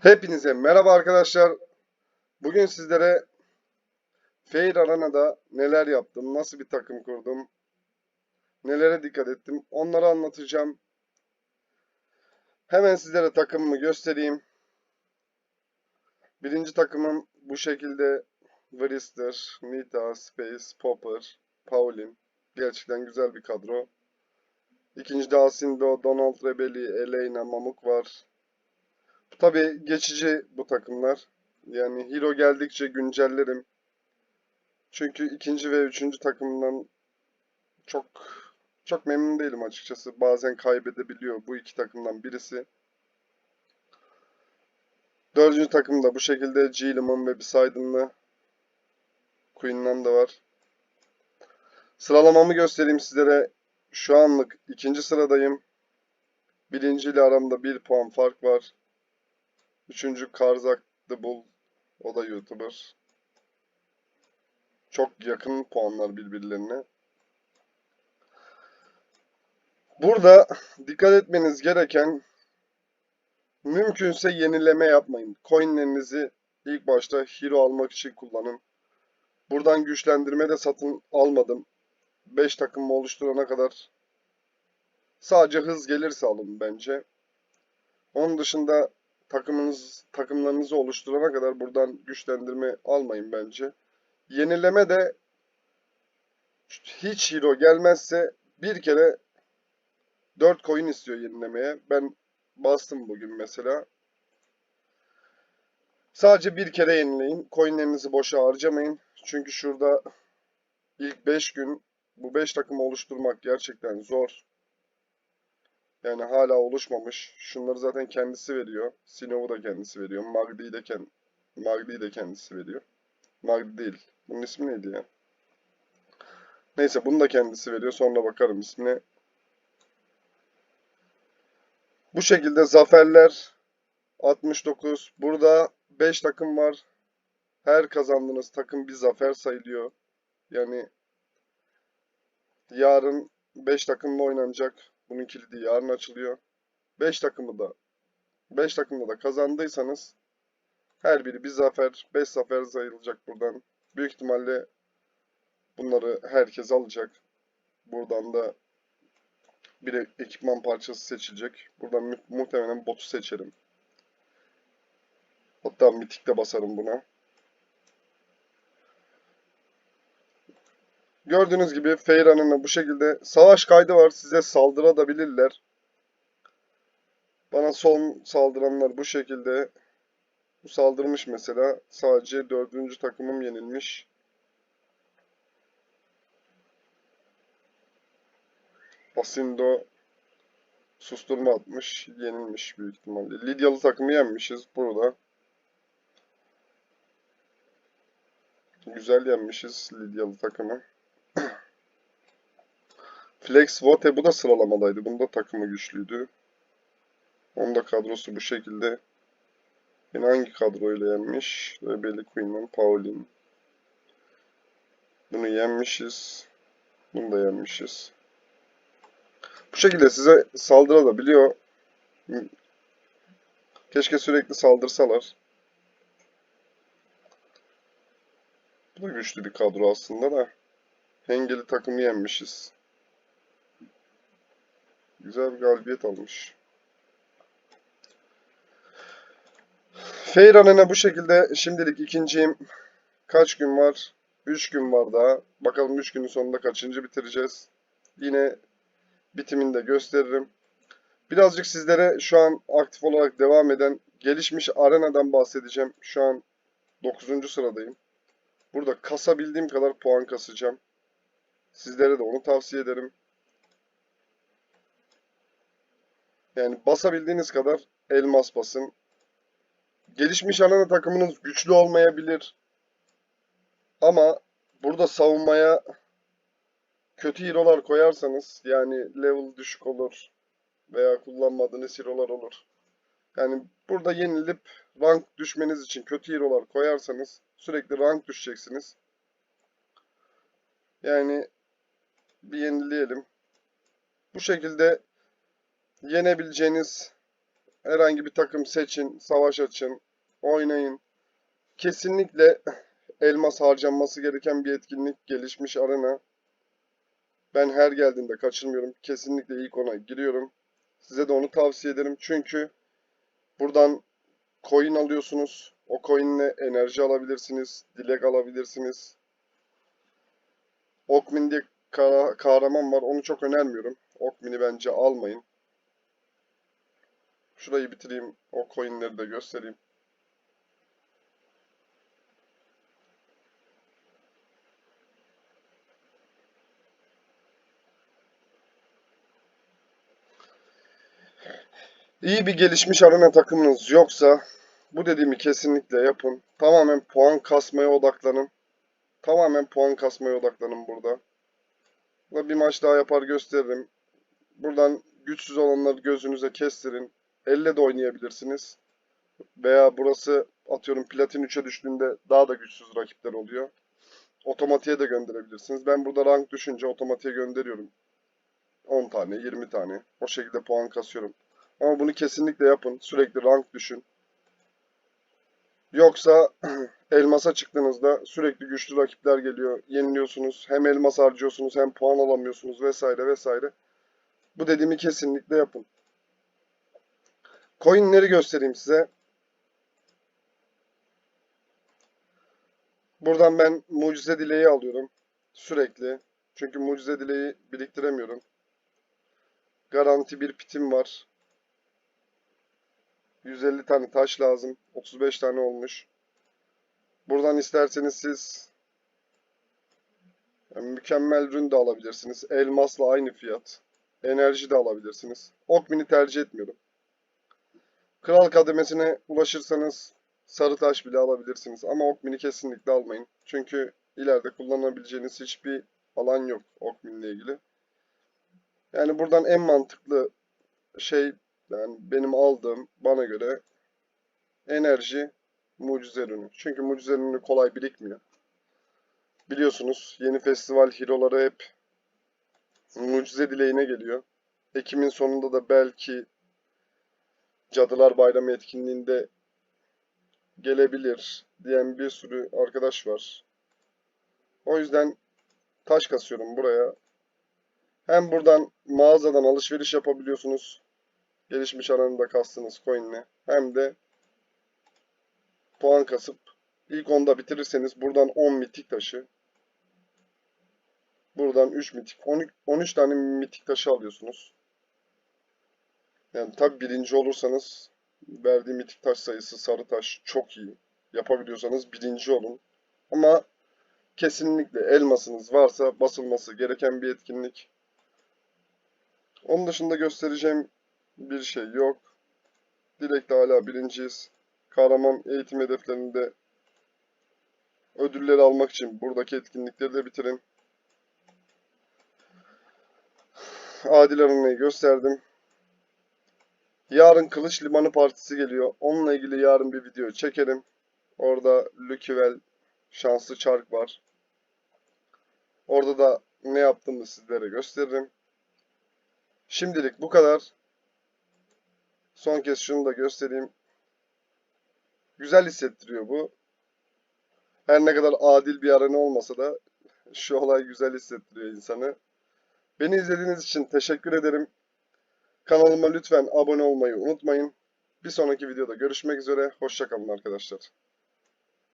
Hepinize merhaba arkadaşlar. Bugün sizlere Fair Arena'da neler yaptım, nasıl bir takım kurdum, nelere dikkat ettim onları anlatacağım. Hemen sizlere takımımı göstereyim. Birinci takımım bu şekilde Vrister, Nita, Space, Popper, Pauline. Gerçekten güzel bir kadro. İkinci de Asindo, Donald Rebelli, Elena, Mamuk var. Tabii geçici bu takımlar. Yani hero geldikçe güncellerim. Çünkü ikinci ve üçüncü takımdan çok çok memnun değilim açıkçası. Bazen kaybedebiliyor bu iki takımdan birisi. Dördüncü takım da bu şekilde Gilliman ve Poseidon'lı Queen'den de var. Sıralamamı göstereyim sizlere. Şu anlık ikinci sıradayım. Birinci ile aramda bir puan fark var. Üçüncü Karzak The Bull. O da YouTuber. Çok yakın puanlar birbirlerine. Burada dikkat etmeniz gereken mümkünse yenileme yapmayın. Coinlerinizi ilk başta hero almak için kullanın. Buradan güçlendirme de satın almadım. 5 takımı oluşturana kadar sadece hız gelirse alın bence. Onun dışında takımınız takımlarınızı oluşturana kadar buradan güçlendirme almayın bence. Yenileme de hiç hero gelmezse bir kere 4 coin istiyor yenilemeye. Ben bastım bugün mesela. Sadece bir kere yenileyin. Coinlerinizi boşa harcamayın. Çünkü şurada ilk 5 gün bu 5 takımı oluşturmak gerçekten zor. Yani hala oluşmamış. Şunları zaten kendisi veriyor. Sinov'u da kendisi veriyor. Magdi'yi de, kend Magdi'yi de kendisi veriyor. Magdi değil. Bunun ismi neydi ya? Neyse bunu da kendisi veriyor. Sonra bakarım ismine. Bu şekilde zaferler 69. Burada 5 takım var. Her kazandığınız takım bir zafer sayılıyor. Yani yarın 5 takımla oynanacak. Bunun kilidi yarın açılıyor. 5 takımı da 5 takımda da kazandıysanız her biri bir zafer, 5 zafer sayılacak buradan. Büyük ihtimalle bunları herkes alacak. Buradan da bir ekipman parçası seçilecek. Buradan mu- muhtemelen botu seçerim. Hatta mitik de basarım buna. Gördüğünüz gibi Feyran'ın bu şekilde savaş kaydı var. Size saldırabilirler. Bana son saldıranlar bu şekilde. Bu saldırmış mesela. Sadece dördüncü takımım yenilmiş. Basindo susturma atmış. Yenilmiş büyük ihtimalle. Lidyalı takımı yenmişiz burada. Güzel yenmişiz Lidyalı takımı. Flex Vote bu da sıralamadaydı. Bunda takımı güçlüydü. Onun da kadrosu bu şekilde. Yine hangi kadroyla yenmiş? Rebelli Queen'den Pauline. Bunu yenmişiz. Bunu da yenmişiz. Bu şekilde size saldırabiliyor. Keşke sürekli saldırsalar. Bu da güçlü bir kadro aslında da. Hengeli takımı yenmişiz. Güzel bir galibiyet almış. Feyran'ına bu şekilde şimdilik ikinciyim. Kaç gün var? 3 gün var daha. Bakalım 3 günün sonunda kaçıncı bitireceğiz. Yine bitimini de gösteririm. Birazcık sizlere şu an aktif olarak devam eden gelişmiş arenadan bahsedeceğim. Şu an 9. sıradayım. Burada kasabildiğim kadar puan kasacağım. Sizlere de onu tavsiye ederim. Yani basabildiğiniz kadar elmas basın. Gelişmiş arena takımınız güçlü olmayabilir. Ama burada savunmaya kötü hero'lar koyarsanız yani level düşük olur veya kullanmadığınız hero'lar olur. Yani burada yenilip rank düşmeniz için kötü hero'lar koyarsanız sürekli rank düşeceksiniz. Yani bir yenileyelim. Bu şekilde yenebileceğiniz Herhangi bir takım seçin, savaş açın, oynayın. Kesinlikle elmas harcanması gereken bir etkinlik gelişmiş arena. Ben her geldiğinde kaçırmıyorum. Kesinlikle ilk ona giriyorum. Size de onu tavsiye ederim. Çünkü buradan coin alıyorsunuz. O coinle enerji alabilirsiniz. Dilek alabilirsiniz. Okmin diye kahraman var. Onu çok önermiyorum. Okmin'i bence almayın. Şurayı bitireyim. O coinleri de göstereyim. İyi bir gelişmiş arena takımınız yoksa bu dediğimi kesinlikle yapın. Tamamen puan kasmaya odaklanın. Tamamen puan kasmaya odaklanın burada. Bir maç daha yapar gösteririm. Buradan güçsüz olanları gözünüze kestirin. Elle de oynayabilirsiniz. Veya burası atıyorum platin 3'e düştüğünde daha da güçsüz rakipler oluyor. Otomatiğe de gönderebilirsiniz. Ben burada rank düşünce otomatiğe gönderiyorum. 10 tane, 20 tane. O şekilde puan kasıyorum. Ama bunu kesinlikle yapın. Sürekli rank düşün. Yoksa elmasa çıktığınızda sürekli güçlü rakipler geliyor. Yeniliyorsunuz. Hem elmas harcıyorsunuz hem puan alamıyorsunuz vesaire vesaire. Bu dediğimi kesinlikle yapın. Coinleri göstereyim size. Buradan ben mucize dileği alıyorum. Sürekli. Çünkü mucize dileği biriktiremiyorum. Garanti bir pitim var. 150 tane taş lazım. 35 tane olmuş. Buradan isterseniz siz yani mükemmel ürün de alabilirsiniz. Elmasla aynı fiyat. Enerji de alabilirsiniz. Okmin'i tercih etmiyorum. Kral kademesine ulaşırsanız sarı taş bile alabilirsiniz. Ama Okmin'i kesinlikle almayın. Çünkü ileride kullanabileceğiniz hiçbir alan yok Okmin'le ilgili. Yani buradan en mantıklı şey yani benim aldığım bana göre enerji mucize ürünü. Çünkü mucize ürünü kolay birikmiyor. Biliyorsunuz yeni festival hero'ları hep mucize dileğine geliyor. Ekim'in sonunda da belki Cadılar Bayramı etkinliğinde gelebilir diyen bir sürü arkadaş var. O yüzden taş kasıyorum buraya. Hem buradan mağazadan alışveriş yapabiliyorsunuz. Gelişmiş alanında kastınız coin'le. Hem de puan kasıp ilk onda bitirirseniz buradan 10 mitik taşı. Buradan 3 mitik. 13, 13 tane mitik taşı alıyorsunuz. Yani tabi birinci olursanız verdiği mitik taş sayısı sarı taş çok iyi. Yapabiliyorsanız birinci olun. Ama kesinlikle elmasınız varsa basılması gereken bir etkinlik. Onun dışında göstereceğim bir şey yok. Direkt hala birinciyiz. Kahraman eğitim hedeflerinde ödülleri almak için buradaki etkinlikleri de bitirin. Adil Arena'yı gösterdim. Yarın Kılıç Limanı Partisi geliyor. Onunla ilgili yarın bir video çekerim. Orada Lüküvel şanslı çark var. Orada da ne yaptığımı sizlere gösteririm. Şimdilik bu kadar. Son kez şunu da göstereyim. Güzel hissettiriyor bu. Her ne kadar adil bir arena olmasa da şu olay güzel hissettiriyor insanı. Beni izlediğiniz için teşekkür ederim. Kanalıma lütfen abone olmayı unutmayın. Bir sonraki videoda görüşmek üzere. Hoşçakalın arkadaşlar.